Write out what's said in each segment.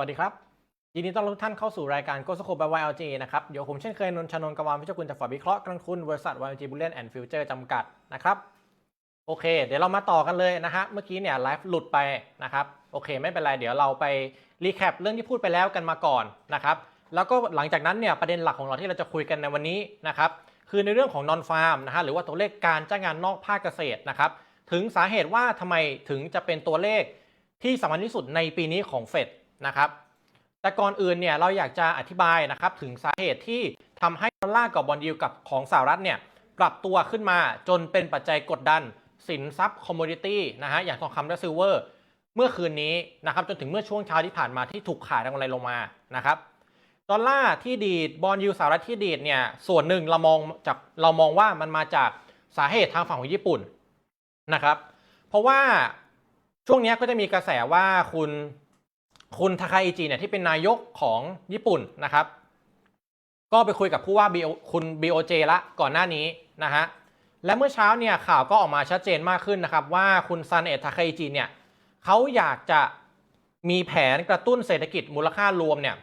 วัสดีครับยินดีต้อนรับทุกท่านเข้าสู่รายการ Go Scope by YLG นะครับเดี๋ยวผมเช่นเคยนนชนน์กวามวิชกุลจากฝ่ายวิเคราะห์การลงทุนบริษัท YLG Bullion and Future จำกัดนะครับโอเค เดี๋ยวเรามาต่อกันเลยนะฮะเมื่อกี้เนี่ยไลฟ์หลุดไปนะครับโอเคไม่เป็นไรเดี๋ยวเราไปรีแคปเรื่องที่พูดไปแล้วกันมาก่อนนะครับแล้วก็หลังจากนั้นเนี่ยประเด็นหลักของเราที่เราจะคุยกันในวันนี้นะครับคือในเรื่องของ non farm นะฮะหรือว่าตัวเลขการจ้างงานนอกภาคเกษตรนะครับถึงสาเหตุว่าทำไมถึงจะเป็นตัวเลขที่สำคัญที่สุดในปีนี้ของเฟด นะครับ แต่ก่อนอื่นเนี่ยเราอยากจะอธิบายนะครับถึงสาเหตุที่ทำให้ดอลลาร์กับบอลยิวกับของสหรัฐเนี่ยปรับตัวขึ้นมาจนเป็นปัจจัยกดดัน สินทรัพย์คอมมูนิตี้นะฮะอย่างทองคำและซิลเวอร์เมื่อคืนนี้นะครับจนถึงเมื่อช่วงเช้าที่ผ่านมาที่ถูกขายแรงอะไรลงมานะครับดอลลาร์ที่ดีดบอลยูสหรัฐที่ดีดเนี่ยส่วนหนึ่งเรามองจากเรามองว่ามันมาจากสาเหตุทางฝั่งของญี่ปุ่นนะครับ เพราะว่าช่วงนี้ก็จะมีกระแสว่าคุณ คุณทาคาอิจิเนี่ยที่เป็นนายกของญี่ปุ่นนะครับ ก็ไปคุยกับผู้ว่า BO คุณ BOJ ละก่อนหน้านี้นะฮะและเมื่อเช้าเนี่ยข่าวก็ออกมาชัดเจนมากขึ้นนะครับ ว่าคุณซันเอะทาคาอิจิเนี่ยเขาอยากจะมีแผนกระตุ้นเศรษฐกิจมูลค่ารวมเนี่ย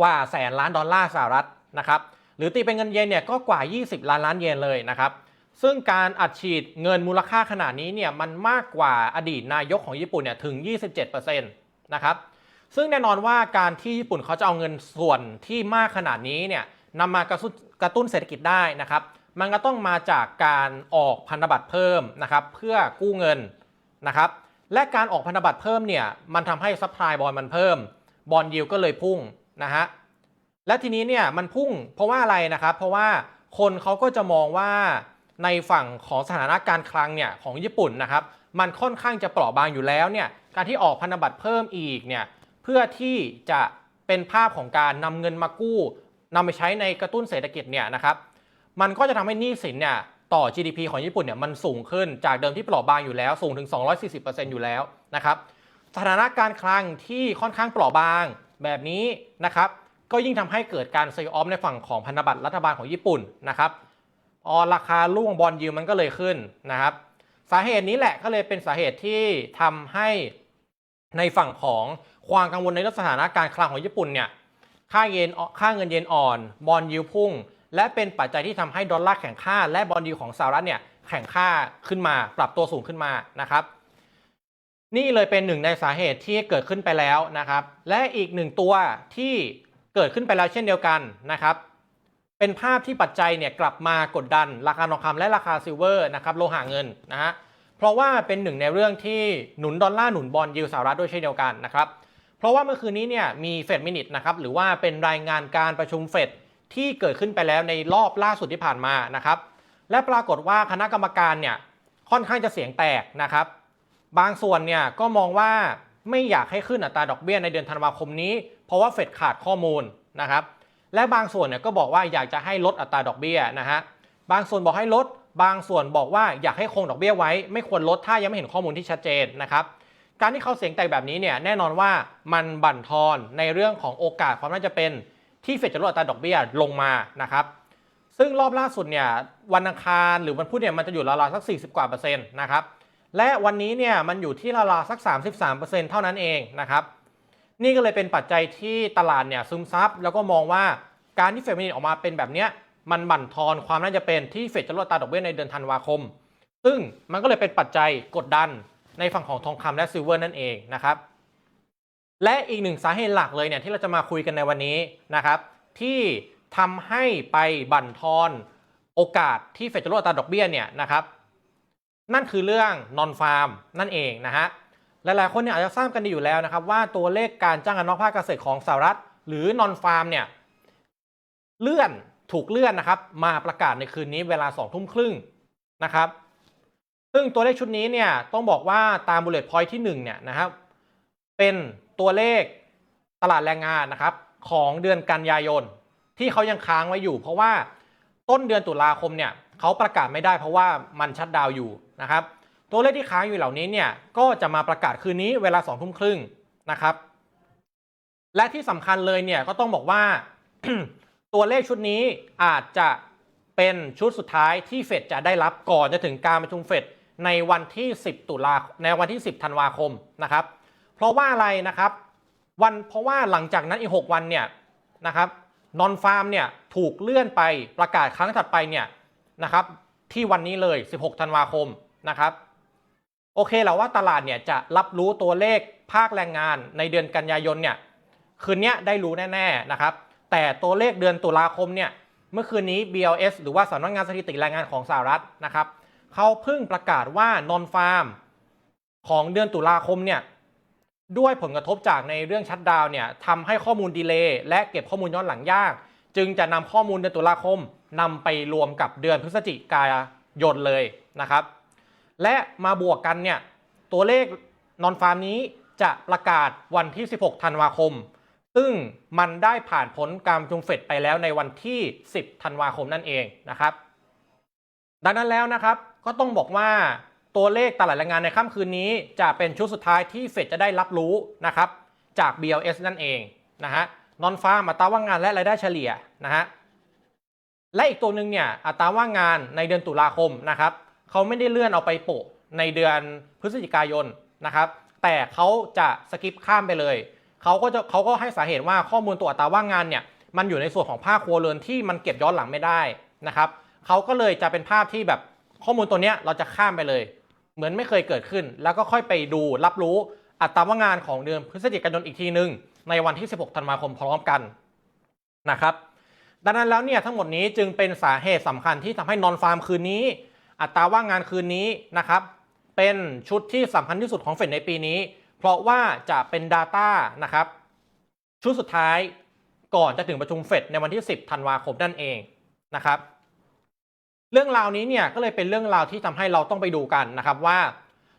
กว่าแสนล้านดอลลาร์สหรัฐนะครับ หรือตีเป็นเงินเยนเนี่ยก็กว่า 20 ล้านล้านเยนเลยนะครับ ซึ่งการอัดฉีดเงินมูลค่าขนาดนี้เนี่ยมันมากกว่าอดีตนายกของญี่ปุ่นเนี่ยถึง 27%น นะครับซึ่งแน่นอนว่าการที่ญี่ปุ่นเขาจะเอาเงินส่วนที่มากขนาดนี้เนี่ยนำมากระตุ้นกระตุ้นเศรษฐกิจได้นะครับ มันก็ต้องมาจากการออกพันธบัตรเพิ่มนะครับเพื่อกู้เงินนะครับและการออกพันธบัตรเพิ่มเนี่ยมันทำให้ซัพพลายบอลมันเพิ่มบอลยิวก็เลยพุ่งนะฮะและทีนี้เนี่ยมันพุ่งเพราะว่าอะไรนะครับ เพราะว่าคนเขาก็จะมองว่า ในฝั่งของสถานะการคลังเนี่ยของญี่ปุ่นนะครับมันค่อนข้างจะเปราะบางอยู่แล้วเนี่ยการที่ออกพันธบัตรเพิ่มอีกเนี่ยเพื่อที่จะเป็นภาพของการนำเงินมากู้นำไปใช้ในกระตุ้นเศรษฐกิจเนี่ยนะครับมันก็จะทำให้หนี้สินเนี่ยต่อ GDP ของญี่ปุ่นเนี่ยมันสูงขึ้นจากเดิมที่เปราะบางอยู่แล้วสูงถึง 240%อยู่แล้วนะครับสถานะการคลังที่ค่อนข้างเปราะบางแบบนี้นะครับก็ยิ่งทำให้เกิดการซื้อออฟในฝั่งของพันธบัตรรัฐบาลของญี่ปุ่นนะครับ ออราคาล่วงบอลยูมันก็เลยขึ้นนะครับ สาเหตุนี้แหละก็เลยเป็นสาเหตุที่ทำให้ในฝั่งของความกังวลในเรื่องสถานการณ์คลังของญี่ปุ่นเนี่ยค่าเยนค่าเงินเยนอ่อนบอลยูพุ่ง และเป็นปัจจัยที่ทำให้ดอลลาร์แข่งค่า และบอลยูของสหรัฐเนี่ยแข่งค่าขึ้นมา ปรับตัวสูงขึ้นมานะครับนี่เลยเป็นหนึ่งในสาเหตุที่เกิดขึ้นไปแล้วนะครับ และอีกหนึ่งตัวที่เกิดขึ้นไปแล้วเช่นเดียวกันนะครับ เป็นภาพที่ปัจจัยเนี่ยกลับมากดดัน ราคาทองคำและราคาซิลเวอร์นะครับโลหะเงินนะฮะเพราะว่าเป็นหนึ่งในเรื่องที่หนุนดอลลาร์หนุนบอลยิวสหรัฐด้วยเช่นเดียวกันนะครับเพราะว่าเมื่อคืนนี้เนี่ยมีเฟดมินิทนะครับหรือว่าเป็นรายงานการประชุมเฟดที่เกิดขึ้นไปแล้วในรอบล่าสุดที่ผ่านมานะครับและปรากฏว่าคณะกรรมการเนี่ยค่อนข้างจะเสียงแตกนะครับบางส่วนเนี่ยก็มองว่าไม่อยากให้ขึ้นอัตราดอกเบี้ยในเดือนธันวาคมนี้ เพราะว่าเฟดขาดข้อมูลนะครับ และบางส่วนเนี่ยก็บอกว่าอยากจะให้ลดอัตราดอกเบี้ยนะฮะบางส่วนบอกให้ลด บางส่วนบอกว่าอยากให้คงดอกเบี้ยไว้ ไม่ควรลดถ้ายังไม่เห็นข้อมูลที่ชัดเจนนะครับการที่เขาเสียงแตกแบบนี้เนี่ยแน่นอนว่ามันบั่นทอนในเรื่องของโอกาสความน่าจะเป็นที่เฟดจะลดอัตราดอกเบี้ยลงมานะครับซึ่งรอบล่าสุดเนี่ยวันอังคารหรือวันพุธเนี่ยมันจะอยู่ราวๆสัก 40 กว่าเปอร์เซ็นต์นะครับและวันนี้เนี่ยมันอยู่ที่ราวๆสัก 33%เท่านั้นเองนะครับ นี่ก็เลยเป็นปัจจัยที่ตลาดเนี่ยซึมซับแล้วก็มองว่าการที่เฟดมินิออกมาเป็นแบบเนี้ยมันบั่นทอนความน่าจะเป็นที่เฟดจะลดอัตราดอกเบี้ยในเดือนธันวาคม ซึ่งมันก็เลยเป็นปัจจัยกดดันในฝั่งของทองคำและซิลเวอร์นั่นเองนะครับและอีกหนึ่งสาเหตุหลักเลยเนี่ยที่เราจะมาคุยกันในวันนี้นะครับ ที่ทำให้ไปบั่นทอนโอกาสที่เฟดจะลดอัตราดอกเบี้ยเนี่ยนะครับนั่นคือเรื่องนอนฟาร์มนั่นเองนะฮะ หลายๆ คนเนี่ยอาจจะทราบกันดีอยู่แล้วนะครับ ว่าตัวเลขการจ้างงานนอกภาคเกษตรของสหรัฐ หรือนอนฟาร์มเนี่ยเลื่อนถูกเลื่อนนะครับ มาประกาศในคืนนี้เวลา2องทุ่มครึ่งนะครับ ซึ่งตัวเลขชุดนี้เนี่ยต้องบอกว่าตามบุลเลตพอยท์ที่1เนี่ยนะครับ เป็นตัวเลขตลาดแรงงานนะครับของเดือนกันยายนที่เขายังค้างไว้อยู่ เพราะว่าต้นเดือนตุลาคมเนี่ยเขาประกาศไม่ได้เพราะว่ามันชัดดาวอยู่นะครับ ตัวเลขที่ค้างอยู่เหล่านี้เนี่ยก็จะมาประกาศคืนนี้เวลา2องทุ่มครึ่งนะครับ และที่สำคัญเลยเนี่ยก็ต้องบอกว่าตัวเลขชุดนี้อาจจะเป็นชุดสุดท้ายที่เฟดจะได้รับก่อนจะถึงการประชุมเฟดในวันที่ 10 ตุลาในวันที่ 10 ธันวาคมนะครับ เพราะว่าอะไรนะครับ วันเพราะว่าหลังจากนั้นอีก 6 วันเนี่ยนะครับนอนฟาร์มเนี่ยถูกเลื่อนไปประกาศครั้งถัดไปเนี่ยนะครับที่วันนี้เลย 16 ธันวาคมนะครับ โอเคแล้วว่าตลาดเนี่ยจะรับรู้ตัวเลขภาคแรงงานในเดือนกันยายนเนี่ยคืนนี้ได้รู้แน่ๆนะครับ แต่ตัวเลขเดือนตุลาคมเนี่ยเมื่อคืนนี้ BLS หรือว่าสำนักงานสถิติแรงงานของสหรัฐนะครับเขาเพิ่งประกาศว่านอนฟาร์มของเดือนตุลาคมเนี่ยด้วยผลกระทบจากในเรื่องชัดดาวเนี่ยทำให้ข้อมูลดีเลย์และเก็บข้อมูลย้อนหลังยาก จึงจะนำข้อมูลเดือนตุลาคมนำไปรวมกับเดือนพฤศจิกายนเลยนะครับ และมาบวกกันเนี่ยตัวเลขนอนฟาร์มนี้จะประกาศวันที่ 16 ธันวาคม ซึ่งมันได้ผ่านพ้นการประชุมเฟดไปแล้วในวันที่ 10 ธันวาคมนั่นเองนะครับ ดังนั้นแล้วนะครับก็ต้องบอกว่าตัวเลขตลาดแรงงานในค่ำคืนนี้ จะเป็นชุดสุดท้ายที่เฟดจะได้รับรู้นะครับจาก BLS นั่นเองนะฮะนอนฟาร์มอัตราว่างงานและรายได้เฉลี่ยนะฮะและอีกตัวหนึ่งเนี่ยอัตราว่างงานในเดือนตุลาคมนะครับ เขาไม่ได้เลื่อนเอาไปโปะในเดือนพฤศจิกายนนะครับ แต่เขาจะสกิปข้ามไปเลยเขาก็จะเขาก็ให้สาเหตุว่าข้อมูลตัวอัตราว่างงานเนี่ยมันอยู่ในส่วนของภาคครัวเรือนที่มันเก็บย้อนหลังไม่ได้นะครับเขาก็เลยจะเป็นภาพที่แบบข้อมูลตัวเนี้ยเราจะข้ามไปเลย เหมือนไม่เคยเกิดขึ้น แล้วก็ค่อยไปดูรับรู้อัตราว่างงานของเดือนพฤศจิกายนอีกทีหนึ่งในวันที่ 16 ธันวาคมพร้อมกันนะครับ ดังนั้นแล้วเนี่ยทั้งหมดนี้จึงเป็นสาเหตุสำคัญที่ทำให้นอนฟาร์มคืนนี้ อัตราว่างงานคืนนี้นะครับเป็นชุดที่สำคัญที่สุดของเฟดในปีนี้ เพราะว่าจะเป็น Data นะครับชุดสุดท้ายก่อนจะถึงประชุมเฟดในวันที่ 10 ธันวาคมนั่นเองนะครับ เรื่องราวนี้เนี่ยก็เลยเป็นเรื่องราวที่ทำให้เราต้องไปดูกันนะครับว่า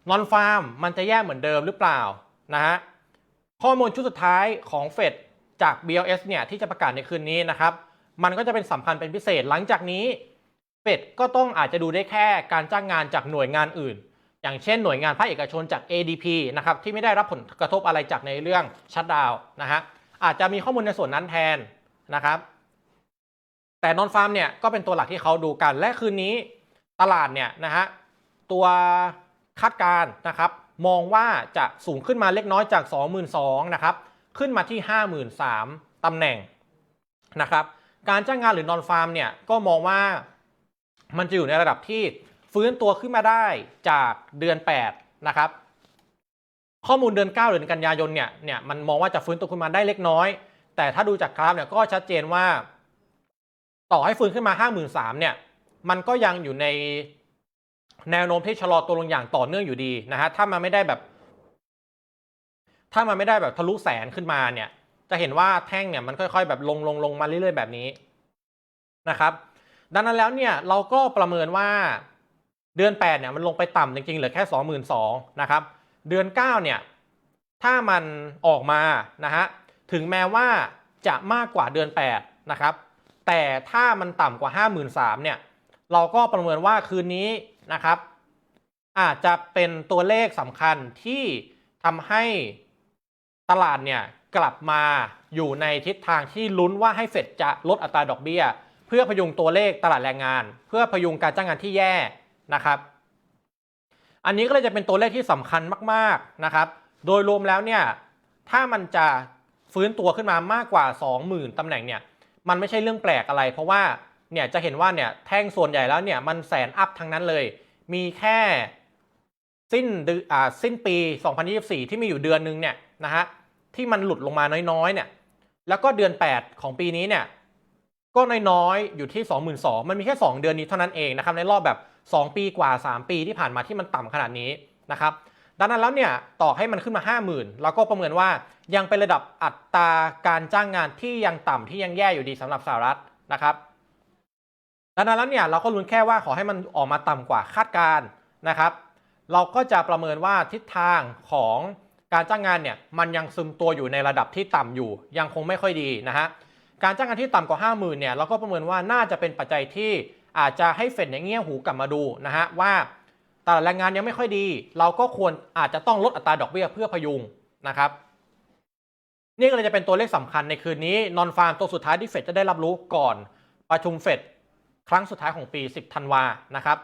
นอนฟาร์มมันจะแย่เหมือนเดิมหรือเปล่านะฮะข้อมูลชุดสุดท้ายของเฟดจาก BLS เนี่ยที่จะประกาศในคืนนี้นะครับ มันก็จะเป็นสำคัญเป็นพิเศษหลังจากนี้ เฟดก็ต้องอาจจะดูได้แค่การจ้างงานจากหน่วยงานอื่น อย่างเช่นหน่วยงานภาคเอกชนจาก ADP นะครับที่ไม่ได้รับผลกระทบอะไรจากในเรื่องชัดดาวนะฮะอาจจะมีข้อมูลในส่วนนั้นแทนนะครับ แต่นอนฟาร์มเนี่ยก็เป็นตัวหลักที่เขาดูกัน และคืนนี้ตลาดเนี่ยนะฮะตัวคาดการณ์นะครับ มองว่าจะสูงขึ้นมาเล็กน้อยจาก 22,000นะครับขึ้นมาที่ 53,000ตำแหน่งนะครับ การจ้างงานหรือนอนฟาร์มเนี่ยก็มองว่า มันจะอยู่ในระดับที่ฟื้นตัวขึ้นมาได้จากเดือน 8 นะครับ ข้อมูลเดือน9เดือนกันยายนเนี่ยเนี่ยมันมองว่าจะฟื้นตัวขึ้นมาได้เล็กน้อย แต่ถ้าดูจากกราฟเนี่ยก็ชัดเจนว่า ต่อให้ฟื้นขึ้นมา 53,000เนี่ยมันก็ยังอยู่ในแนวโน้มที่ชะลอตัวลงอย่างต่อเนื่องอยู่ดีนะฮะถ้ามันไม่ได้แบบ ถ้ามันไม่ได้แบบทะลุแสนขึ้นมาเนี่ย จะเห็นว่าแท่งเนี่ยมันค่อยๆ แบบลงลงลงมาเรื่อยๆแบบนี้นะครับ ดังนั้นแล้วเนี่ยเราก็ประเมินว่าเดือน8เนี่ยมันลงไปต่ำจริงๆเหลือแค่ 22,000นะครับ เดือน 9 เนี่ย ถ้ามันออกมานะฮะถึงแม้ว่าจะมากกว่าเดือน 8 นะครับ แต่ถ้ามันต่ำกว่า 53,000เนี่ย เราก็ประเมินว่าคืนนี้นะครับ อาจจะเป็นตัวเลขสำคัญที่ทำให้ตลาดเนี่ยกลับมาอยู่ในทิศทางที่ลุ้นว่าให้เฟดจะลดอัตราดอกเบี้ย เพื่อพยุงตัวเลขตลาดแรงงาน เพื่อพยุงการจ้างงานที่แย่นะครับ อันนี้ก็เลยจะเป็นตัวเลขที่สำคัญมากๆนะครับ โดยรวมแล้วเนี่ยถ้ามันจะฟื้นตัวขึ้นมามากกว่า 20,000ตำแหน่งเนี่ยมันไม่ใช่เรื่องแปลกอะไร เพราะว่าเนี่ยจะเห็นว่าเนี่ยแท่งส่วนใหญ่แล้วเนี่ยมันแสนอัพทั้งนั้นเลย มีแค่สิ้นดือนอ่าสิ้นปี 2024 ที่มีอยู่เดือนนึงเนี่ยนะฮะที่มันหลุดลงมาน้อยๆเนี่ยแล้วก็เดือน 8 ของปีนี้เนี่ย ก็น้อยๆอยู่ที่ 22,000มันมีแค่ 2 เดือนนี้เท่านั้นเองนะครับในรอบแบบ 2 ปีกว่า 3 ปีที่ผ่านมาที่มันต่ำขนาดนี้นะครับดังนั้นแล้วเนี่ยต่อให้มันขึ้นมา 50,000เราก็ประเมินว่ายังเป็นระดับอัตราการจ้างงานที่ยังต่ำที่ยังแย่อยู่ดีสำหรับสหรัฐนะครับดังนั้นแล้วเนี่ยเราก็ลุ้นแค่ว่าขอให้มันออกมาต่ำกว่าคาดการนะครับ เราก็จะประเมินว่าทิศทางของการจ้างงานเนี่ยมันยังซึมตัวอยู่ในระดับที่ต่ำอยู่ ยังคงไม่ค่อยดีนะฮะ การจ้างงานที่ต่ำกว่า 50,000เนี่ยเราก็ประเมินว่าน่าจะเป็นปัจจัยที่อาจจะให้เฟดเนี่ยเงี่ยหูกลับมาดูนะฮะว่าตลาดแรงงานยังไม่ค่อยดี เราก็ควรอาจจะต้องลดอัตราดอกเบี้ยเพื่อพยุงนะครับนี่ก็เลยจะเป็นตัวเลขสำคัญในคืนนี้นอนฟาร์มตัวสุดท้ายที่เฟดจะได้รับรู้ก่อนประชุมเฟดครั้งสุดท้ายของปี 10 ธันวานะครับ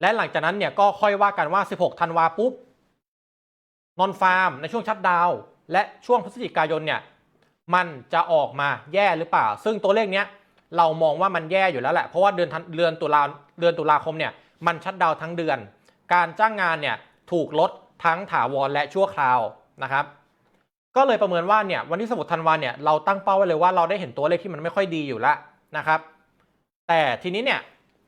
และหลังจากนั้นเนี่ยก็ค่อยว่ากันว่า 16 ธันวาปุ๊บนอนฟาร์มในช่วงชัดดาว และช่วงพฤศจิกายนเนี่ย มันจะออกมาแย่หรือเปล่า ซึ่งตัวเลขเนี้ยเรามองว่ามันแย่อยู่แล้วแหละ เพราะว่าเดือนธันเดือนตุลาเดือนตุลาคมเนี่ยมันชัดดาวทั้งเดือน การจ้างงานเนี่ยถูกลดทั้งถาวรและชั่วคราวนะครับ ก็เลยประเมินว่าเนี่ยวันที่สมุดธันวาเนี่ยเราตั้งเป้าไว้เลยว่าเราได้เห็นตัวเลขที่มันไม่ค่อยดีอยู่แล้วนะครับ แต่ทีนี้เนี่ย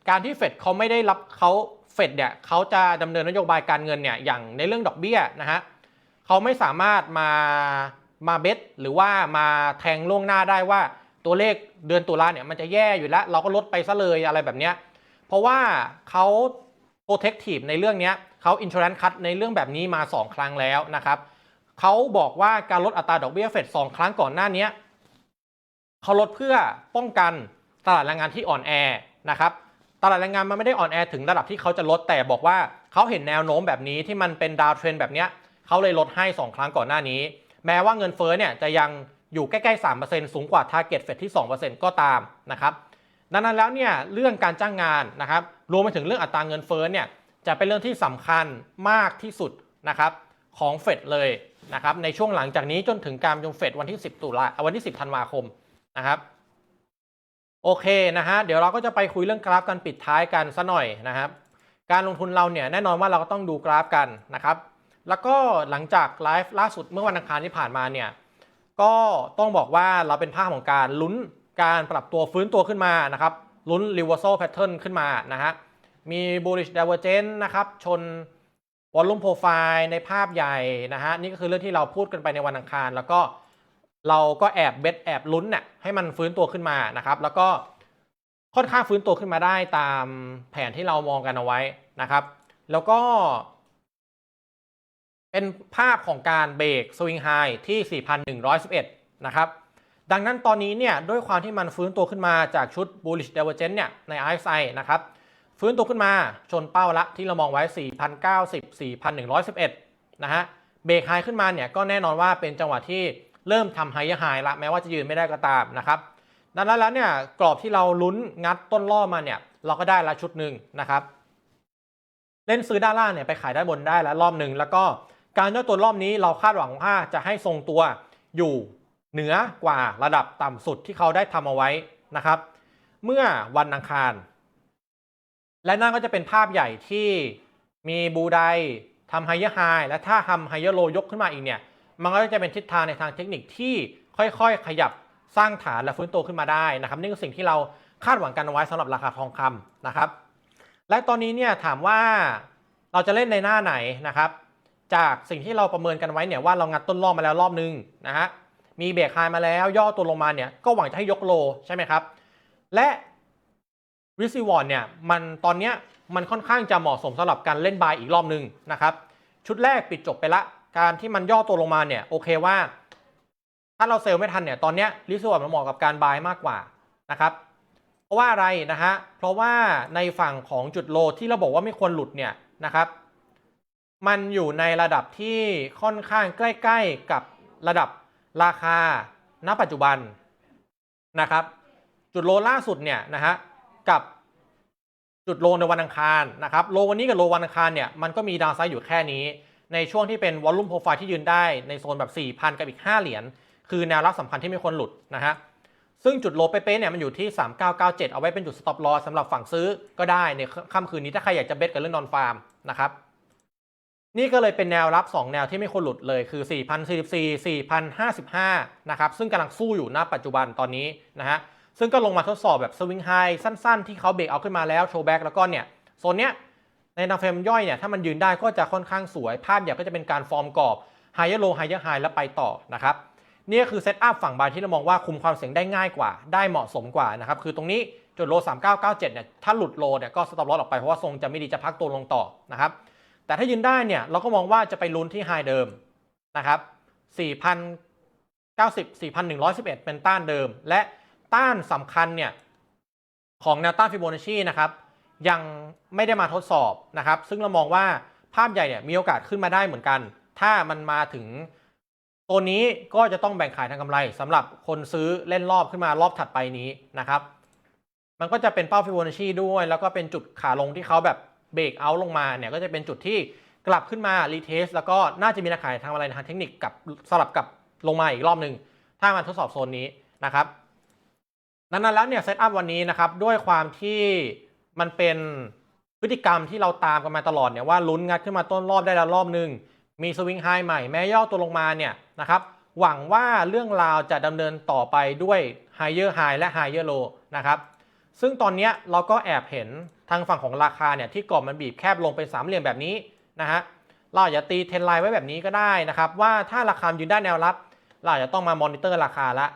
การที่เฟดเขาไม่ได้รับเขาเฟดเนี่ยเขาจะดำเนินนโยบายการเงินเนี่ยอย่างในเรื่องดอกเบี้ยนะฮะเขาไม่สามารถมา มาเบสหรือว่ามาแทงล่วงหน้าได้ว่าตัวเลขเดือนตุลาเนี่ยมันจะแย่อยู่แล้ว เราก็ลดไปซะเลยอะไรแบบเนี้ยเพราะว่าเขาโปรเทคทีฟในเรื่องเนี้ยเขาอินช r รนคั t ในเรื่องแบบนี้มา 2 ครั้งแล้วนะครับเขาบอกว่าการลดอัตราดอกเบี้ยเฟดสองครั้งก่อนหน้านี้เขาลดเพื่อป้องกันตลาดแรงงานที่อ่อนแอนะครับตลาดแรงงานมันไม่ได้อ่อนแอถึงระดับที่เขาจะลดแต่บอกว่าเขาเห็นแนวโน้มแบบนี้ที่มันเป็นดาวเทรนแบบเนี้ยเขาเลยลดให้ 2 ครั้งก่อนหน้านี้ แม้ว่าเงินเฟ้อเนี่ยจะยังอยู่ใกล้ๆ 3%สูงกว่า Target Fed ที่ 2%ก็ตามนะครับดังนั้นแล้วเนี่ยเรื่องการจ้างงานนะครับรวมไปถึงเรื่องอัตราเงินเฟ้อเนี่ยจะเป็นเรื่องที่สำคัญมากที่สุดนะครับของเฟดเลยนะครับในช่วงหลังจากนี้จนถึงการประชุมเฟดวันที่ 10 ตุลาวันที่ 10 ธันวาคมนะครับโอเคนะฮะเดี๋ยวเราก็จะไปคุยเรื่องกราฟกันปิดท้ายกันซะหน่อยนะครับการลงทุนเราเนี่ยแน่นอนว่าเราก็ต้องดูกราฟกันนะครับ แล้วก็หลังจากไลฟ์ล่าสุดเมื่อวันอังคารที่ผ่านมาเนี่ยก็ต้องบอกว่าเราเป็นภาพของการลุ้นการปรับตัวฟื้นตัวขึ้นมานะครับลุ้น reversal pattern ขึ้นมานะฮะมี bullish divergence นะครับชน volume profile ในภาพใหญ่นะฮะนี่ก็คือเรื่องที่เราพูดกันไปในวันอังคาร แล้วก็เราก็แอบเบ็ดแอบลุ้นเนี่ยให้มันฟื้นตัวขึ้นมานะครับแล้วก็ค่อนข้างฟื้นตัวขึ้นมาได้ตามแผนที่เรามองกันเอาไว้นะครับ แล้วก็ เป็นภาพของการเบรกสวิงไฮที่ 4,111 นะครับ ดังนั้นตอนนี้เนี่ยด้วยความที่มันฟื้นตัวขึ้นมาจากชุด bullish divergence เนี่ยใน RSI นะครับ ฟื้นตัวขึ้นมาชนเป้าละที่เรามองไว้ 4,090 4,111 นะฮะ เบรกไฮขึ้นมาเนี่ยก็แน่นอนว่าเป็นจังหวะที่เริ่มทำไฮไฮละแม้ว่าจะยืนไม่ได้ก็ตามนะครับ ดังนั้นแล้วเนี่ยกรอบที่เราลุ้นงัดต้นล่อมาเนี่ยเราก็ได้ละชุดหนึ่งนะครับ เล่นซื้อด้านล่างเนี่ยไปขายด้านบนได้แล้วรอบหนึ่งแล้วก็ การย่อตัวรอบนี้เราคาดหวังว่าจะให้ทรงตัวอยู่เหนือกว่าระดับต่ำสุดที่เขาได้ทำเอาไว้นะครับ เมื่อวันอังคาร และนั่นก็จะเป็นภาพใหญ่ที่มีบูไดทำไฮเยอร์ไฮและถ้าทำไฮเยอร์โลยกขึ้นมาอีกเนี่ย มันก็จะเป็นทิศทางในทางเทคนิคที่ค่อยๆ ขยับสร้างฐานและฟื้นตัวขึ้นมาได้นะครับ นี่คือสิ่งที่เราคาดหวังกันเอาไว้สำหรับราคาทองคำนะครับ และตอนนี้เนี่ยถามว่าเราจะเล่นในหน้าไหนนะครับ จากสิ่งที่เราประเมินกันไว้เนี่ยว่าเรางัดต้นรอบมาแล้วรอบนึงนะฮะมีเบรกไฮมาแล้วย่อตัวลงมาเนี่ยก็หวังจะให้ยกโลใช่ไหมครับ และวิซีวอนเนี่ยมันตอนเนี้ยมันค่อนข้างจะเหมาะสมสำหรับการเล่นบายอีกรอบนึงนะครับชุดแรกปิดจบไปละ การที่มันย่อตัวลงมาเนี่ยโอเคว่า ถ้าเราเซลล์ไม่ทันเนี่ยตอนเนี้ยริสวอร์มันเหมาะกับการบายมากกว่านะครับเพราะว่าอะไรนะฮะเพราะว่าในฝั่งของจุดโลที่เราบอกว่าไม่ควรหลุดเนี่ยนะครับ มันอยู่ในระดับที่ค่อนข้างใกล้ ๆ กับระดับราคาณปัจจุบันนะครับ จุดโลล่าสุดเนี่ยนะฮะกับจุดโลในวันอังคารนะครับโลวันนี้กับโลวันอังคารเนี่ยมันก็มีดาวไซด์อยู่แค่นี้ ในช่วงที่เป็นวอลลุ่มโปรไฟล์ที่ยืนได้ในโซนแบบ 4,000 กับอีก 5 เหรียญคือแนวรับสำคัญที่ไม่ควรหลุดนะฮะซึ่งจุดโลเป๊ะๆเนี่ยมันอยู่ที่ 3997 เอาไว้เป็นจุด stop loss สำหรับฝั่งซื้อก็ได้ในค่ำคืนนี้ถ้าใครอยากจะเบสกับเรื่องนอนฟาร์มนะครับ นี่ก็เลยเป็นแนวรับ 2 แนวที่ไม่ควรหลุดเลยคือ 4,044 4,055 นะครับ ซึ่งกำลังสู้อยู่ณปัจจุบันตอนนี้นะฮะ ซึ่งก็ลงมาทดสอบแบบสวิงไฮสั้นๆ ที่เขาเบรกเอาขึ้นมาแล้วโชว์แบ็กแล้วก็เนี่ยโซนเนี้ยในทางเฟรมย่อยเนี่ยถ้ามันยืนได้ก็จะค่อนข้างสวย ภาพใหญ่ก็จะเป็นการฟอร์มกรอบไฮเ e อร์โลไฮเ e อร์ไฮแล้วไปต่อนะครับนี่คือเซตอัพฝั่งบายที่เรามองว่าคุมความเสี่ยงได้ง่ายกว่า ได้เหมาะสมกว่านะครับคือตรงนี้จุดโล 3997เนี่ยถ้าหลุดโลเนี่ยก็สต็อปลอสออกไปเพราะว่าทรงจะไม่ดีจะพักตัวลงต่อนะครับ แต่ถ้ายืนได้เนี่ยเราก็มองว่าจะไปลุ้นที่ไฮเดิมนะครับ4,090 4,111 เป็นต้านเดิม และต้านสำคัญเนี่ยของแนวต้านฟิโบนัชชีนะครับยังไม่ได้มาทดสอบนะครับ ซึ่งเรามองว่าภาพใหญ่เนี่ยมีโอกาสขึ้นมาได้เหมือนกัน ถ้ามันมาถึงตัวนี้ก็จะต้องแบ่งขายทางกำไรสำหรับคนซื้อเล่นรอบขึ้นมารอบถัดไปนี้นะครับ มันก็จะเป็นเป้าฟิโบนัชชีด้วย แล้วก็เป็นจุดขาลงที่เขาแบบ เบรกเอาลงมาเนี่ยก็จะเป็นจุดที่กลับขึ้นมารีเทสแล้วก็น่าจะมีนักขายทางอะไรทางเทคนิคกับสลับกับลงมาอีกรอบหนึ่งถ้ามันทดสอบโซนนี้นะครับดังนั้นแล้วเนี่ยเซตอัพวันนี้นะครับด้วยความที่มันเป็นพฤติกรรมที่เราตามกันมาตลอดเนี่ยว่าลุ้นงัดขึ้นมาต้นรอบได้แล้วรอบหนึ่งมีสวิงไฮใหม่แม้ย่อตัวลงมาเนี่ยนะครับหวังว่าเรื่องราวจะดำเนินต่อไปด้วย higher high และ higher low นะครับซึ่งตอนนี้เราก็แอบเห็น ทางฝั่งของราคาเนี่ยที่กรอบมันบีบแคบลงเป็นสามเหลี่ยมแบบนี้นะฮะเราอาจจะตีเทรนไลน์ไว้แบบนี้ก็ได้นะครับ ว่าถ้าราคายืนได้แนวรับ เราอาจจะต้องมามอนิเตอร์ราคาละ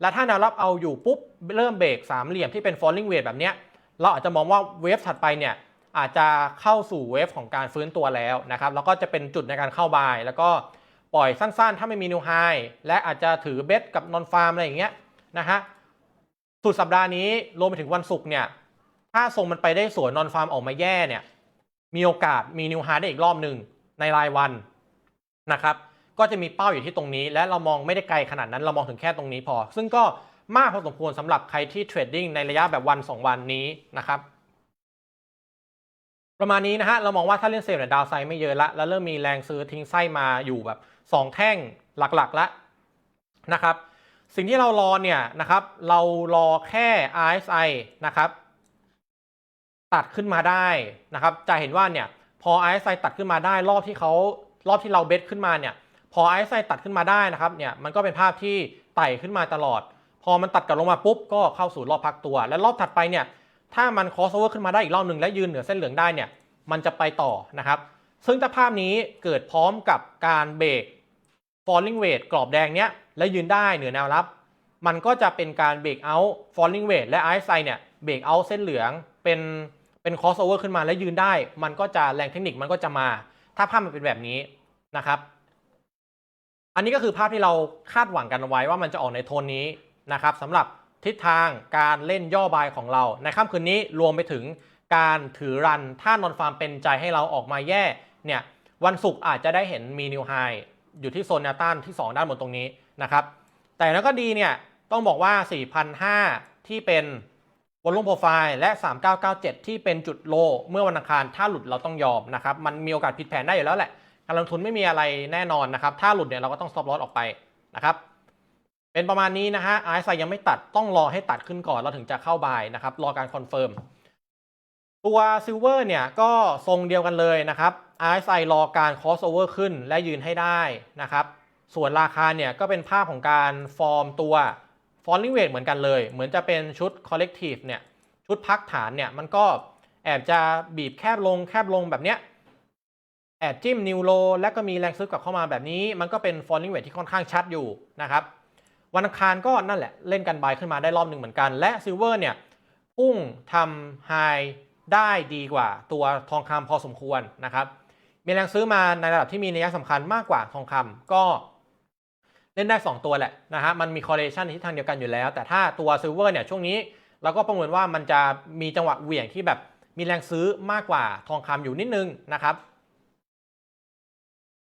และถ้าแนวรับเอาอยู่ปุ๊บเริ่มเบรกสามเหลี่ยมที่เป็น falling wedge แบบเนี้ยเราอาจจะมองว่าเวฟถัดไปเนี่ยอาจจะเข้าสู่เวฟของการฟื้นตัวแล้วนะครับแล้วก็จะเป็นจุดในการเข้าบาย แล้วก็ปล่อยสั้นๆ ถ้าไม่มีนิวไฮและอาจจะถือเบสกับนอนฟาร์มอะไรอย่างเงี้ยนะฮะสุดสัปดาห์นี้รวมไปถึงวันศุกร์เนี่ย ถ้าทรงมันไปได้สวยนอนฟาร์มออกมาแย่เนี่ย มีโอกาสมีนิวไฮได้อีกรอบหนึ่งในรายวันนะครับ ก็จะมีเป้าอยู่ที่ตรงนี้ และเรามองไม่ได้ไกลขนาดนั้นเรามองถึงแค่ตรงนี้พอ ซึ่งก็มากพอสมควรสำหรับใครที่เทรดดิ้งในระยะแบบวัน 2 วันนี้นะครับ ประมาณนี้นะฮะเรามองว่าถ้าเล่นเซฟเนี่ยดาวไซด์ไม่เยอะละแล้วเริ่มมีแรงซื้อทิ้งไส้มาอยู่แบบ 2 แท่งหลักๆละนะครับ สิ่งที่เรารอเนี่ยนะครับ เรารอแค่ RSI นะครับ ตัดขึ้นมาได้นะครับจะเห็นว่าเนี่ยพอ RSI ตัดขึ้นมาได้รอบที่เขารอบที่เราเบสขึ้นมาเนี่ยพอ RSI ตัดขึ้นมาได้นะครับเนี่ยมันก็เป็นภาพที่ไต่ขึ้นมาตลอด พอมันตัดกลับลงมาปุ๊บก็เข้าสู่รอบพักตัว และรอบถัดไปเนี่ยถ้ามัน crossover ขึ้นมาได้อีกรอบหนึ่งและยืนเหนือเส้นเหลืองได้เนี่ยมันจะไปต่อนะครับ ซึ่งถ้าภาพนี้เกิดพร้อมกับการเบรก falling wedge กรอบแดงเนี้ยและยืนได้เหนือแนวรับ มันก็จะเป็นการเบรกเอา falling wedge และ RSI เนี่ยเบรกเอาเส้นเหลืองเป็น เป็น crossover ขึ้นมาและยืนได้ มันก็จะแรงเทคนิคมันก็จะมา ถ้าภาพมันเป็นแบบนี้นะครับ อันนี้ก็คือภาพที่เราคาดหวังกันเอาไว้ว่ามันจะออกในโทนนี้นะครับสำหรับทิศทางการเล่นย่อบายของเรา ในค่ำคืนนี้รวมไปถึงการถือรันถ้านอนฟาร์มเป็นใจให้เราออกมาแย่เนี่ยวันศุกร์อาจจะได้เห็นมีนิวไฮอยู่ที่โซนแนวต้านที่ 2 ด้านบนตรงนี้นะครับ แต่แล้วก็ดีเนี่ยต้องบอกว่า 4,500 ที่เป็น วอลลุ่มโปรไฟล์และ 3997 ที่เป็นจุดโล เมื่อวันอังคารถ้าหลุดเราต้องยอมนะครับมันมีโอกาสผิดแผนได้อยู่แล้วแหละ การลงทุนไม่มีอะไรแน่นอนนะครับถ้าหลุดเนี่ยเราก็ต้อง stop loss ออกไปนะครับเป็นประมาณนี้นะฮะ RSI ยังไม่ตัดต้องรอให้ตัดขึ้นก่อนเราถึงจะเข้าบายนะครับรอการคอนเฟิร์มตัวซิลเวอร์เนี่ยก็ทรงเดียวกันเลยนะครับ RSI รอการ crossover ขึ้นและยืนให้ได้นะครับ ส่วนราคาเนี่ยก็เป็นภาพของการฟอร์มตัว falling wedge เหมือนกันเลย เหมือนจะเป็นชุด collective เนี่ยชุดพักฐานเนี่ยมันก็แอบจะบีบแคบลงแคบลงแบบเนี้ยแอบจิ้มนิวโลและก็มีแรงซื้อกลับเข้ามาแบบนี้ มันก็เป็น falling wedge ที่ค่อนข้างชัดอยู่นะครับวันอังคารก็นั่นแหละเล่นกันบายขึ้นมาได้รอบหนึ่งเหมือนกัน และซิลเวอร์เนี่ยพุ่งทำไฮได้ดีกว่าตัวทองคำพอสมควรนะครับมีแรงซื้อมาในระดับที่มีนัยสำคัญมากกว่าทองคำก็ เล่นได้ 2 ตัวแหละนะฮะมันมี correlation ที่ทางเดียวกันอยู่แล้ว แต่ถ้าตัวซิลเวอร์เนี่ยช่วงนี้เราก็ประเมินว่ามันจะมีจังหวะเหวี่ยงที่แบบมีแรงซื้อมากกว่าทองคำอยู่นิดนึงนะครับ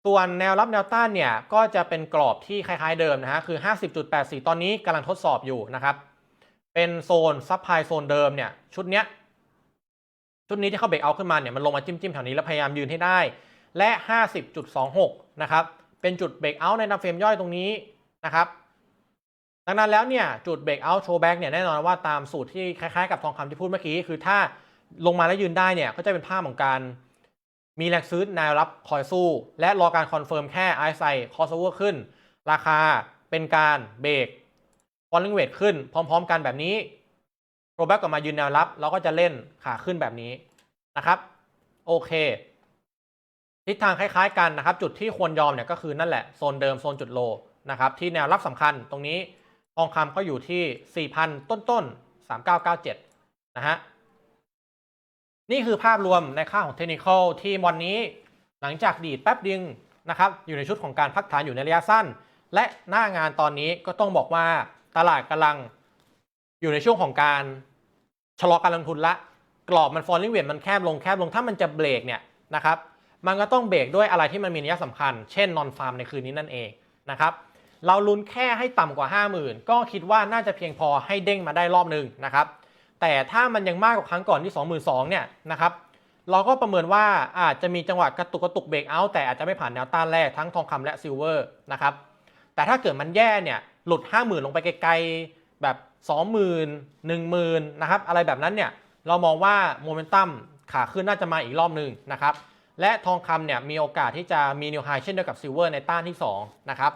ส่วนแนวรับแนวต้านเนี่ยก็จะเป็นกรอบที่คล้ายๆเดิมนะฮะคือ 50.84 ตอนนี้กำลังทดสอบอยู่นะครับ เป็นโซนซับไพโซนเดิมเนี่ยชุดเนี้ยชุดนี้ที่เขาเบรกเอาขึ้นมาเนี่ยมันลงมาจิ้มจิ้มๆแถวนี้แล้วพยายามยืนให้ได้และ 50.26 นะครับ เป็นจุดเบรกเอาท์ในนับเฟรมย่อยตรงนี้นะครับดังนั้นแล้วเนี่ยจุดเบรกเอาโชว์แบ็กเนี่ยแน่นอนว่าตามสูตรที่คล้ายๆกับทองคำที่พูดเมื่อกี้ คือถ้าลงมาแล้วยืนได้เนี่ยก็จะเป็นภาพของการมีแรงซื้อแนวรับคอยสู้ และรอการคอนเฟิร์มแค่ RSI crossover ขึ้น ราคาเป็นการเบรก falling wedge ขึ้นพร้อม ๆ กันแบบนี้โรแบ็กกลับมายืนแนวรับเราก็จะเล่นขาขึ้นแบบนี้นะครับ โอเค ทิศทางคล้ายๆกันนะครับ จุดที่ควรยอมเนี่ยก็คือนั่นแหละโซนเดิมโซนจุดโลนะครับที่แนวรับสำคัญตรงนี้ทองคำก็อยู่ที่ 4,000 ต้นๆ3997 นะฮะนี่คือภาพรวมในค่าของเทคนิคอลที่วันนี้หลังจากดีดแป๊บดึงนะครับอยู่ในชุดของการพักฐานอยู่ในระยะสั้น และหน้างานตอนนี้ก็ต้องบอกว่าตลาดกำลังอยู่ในช่วงของการชะลอการลงทุนละ กรอบมัน falling wedge มันแคบลงแคบลงถ้ามันจะเบรกเนี่ยนะครับ มันก็ต้องเบรกด้วยอะไรที่มันมีนัยสำคัญ เช่นนอนฟาร์มในคืนนี้นั่นเองนะครับเราลุ้นแค่ให้ต่ำกว่า 50,000 ก็คิดว่าน่าจะเพียงพอให้เด้งมาได้รอบหนึ่งนะครับแต่ถ้ามันยังมากกว่าครั้งก่อนที่ 22,000เนี่ยนะครับเราก็ประเมินว่าอาจจะมีจังหวะกระตุกกระตุกเบรกเอาท์แต่อาจจะไม่ผ่านแนวต้านแรกทั้งทองคำและซิลเวอร์นะครับแต่ถ้าเกิดมันแย่เนี่ยหลุด 50,000 ลงไปไกลๆแบบ 20,000 10,000นะครับอะไรแบบนั้นเนี่ยเรามองว่าโมเมนตัมขาขึ้นน่าจะมาอีกรอบหนึ่งนะครับ และทองคำเนี่ยมีโอกาสที่จะมีนิวไฮเช่นเดียวกับซิลเวอร์ในต้านที่ 2 นะครับ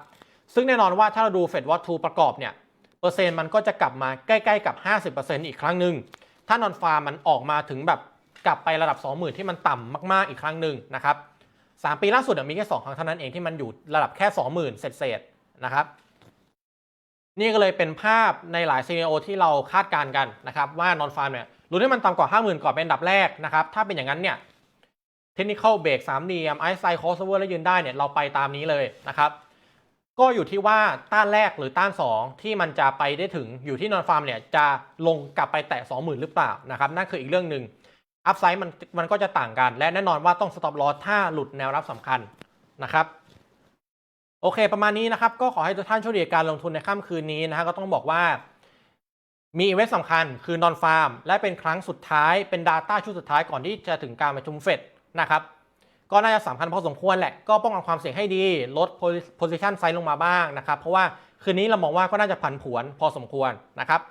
ซึ่งแน่นอนว่าถ้าเราดูเฟดวอตทูประกอบเนี่ยเปอร์เซ็นต์มันก็จะกลับมาใกล้ๆกับ 50%อีกครั้งหนึ่งถ้านอนฟาร์มมันออกมาถึงแบบกลับไประดับ 20,000 ที่มันต่ำมากๆอีกครั้งหนึ่งนะครับ3ปีล่าสุดมีแค่2ครั้งเท่านั้นเองที่มันอยู่ระดับแค่ 20,000 เศษๆนะครับนี่ก็เลยเป็นภาพในหลายซีเนโอที่เราคาดการณ์กันนะครับว่านอนฟาร์มเนี่ยรู้ให้มันต่ำกว่า 50,000 ก่อนเป็นอันดับแรกนะครับถ้าเป็นอย่างนั้นเนี่ย เทคนิคอลเบรก3เหลี่ยมไอซ์ไซคอสเวอร์แล้วยืนได้เนี่ยเราไปตามนี้เลยนะครับก็อยู่ที่ว่าต้านแรกหรือต้าน 2 ที่มันจะไปได้ถึงอยู่ที่นอนฟาร์มเนี่ยจะลงกลับไปแตะ20,000 หรือเปล่านะครับนั่นคืออีกเรื่องหนึ่งอัพไซด์มันมันก็จะต่างกัน และแน่นอนว่าต้องสต็อปลอสถ้าหลุดแนวรับสำคัญนะครับโอเค ประมาณนี้นะครับก็ขอให้ทุกท่านโชคดีกับการลงทุนในค่ำคืนนี้นะฮะก็ต้องบอกว่ามีอีเวนต์สำคัญคือนอนฟาร์มและเป็นครั้งสุดท้ายเป็น Data ชุดสุดท้ายก่อนที่จะถึงการประชุมเฟด นะครับก็น่าจะสำคัญพอสมควรแหละ ก็ป้องกันความเสี่ยงให้ดี ลด position size ลงมาบ้างนะครับ เพราะว่าคืนนี้เรามองว่าก็น่าจะผันผวนพอสมควรนะครับ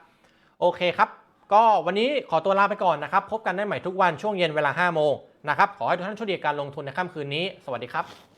โอเคครับ ก็วันนี้ขอตัวลาไปก่อนนะครับ พบกันได้ใหม่ทุกวันช่วงเย็นเวลา 5 โมงนะครับ ขอให้ทุกท่านโชคดีกับการลงทุนในค่ำคืนนี้ สวัสดีครับ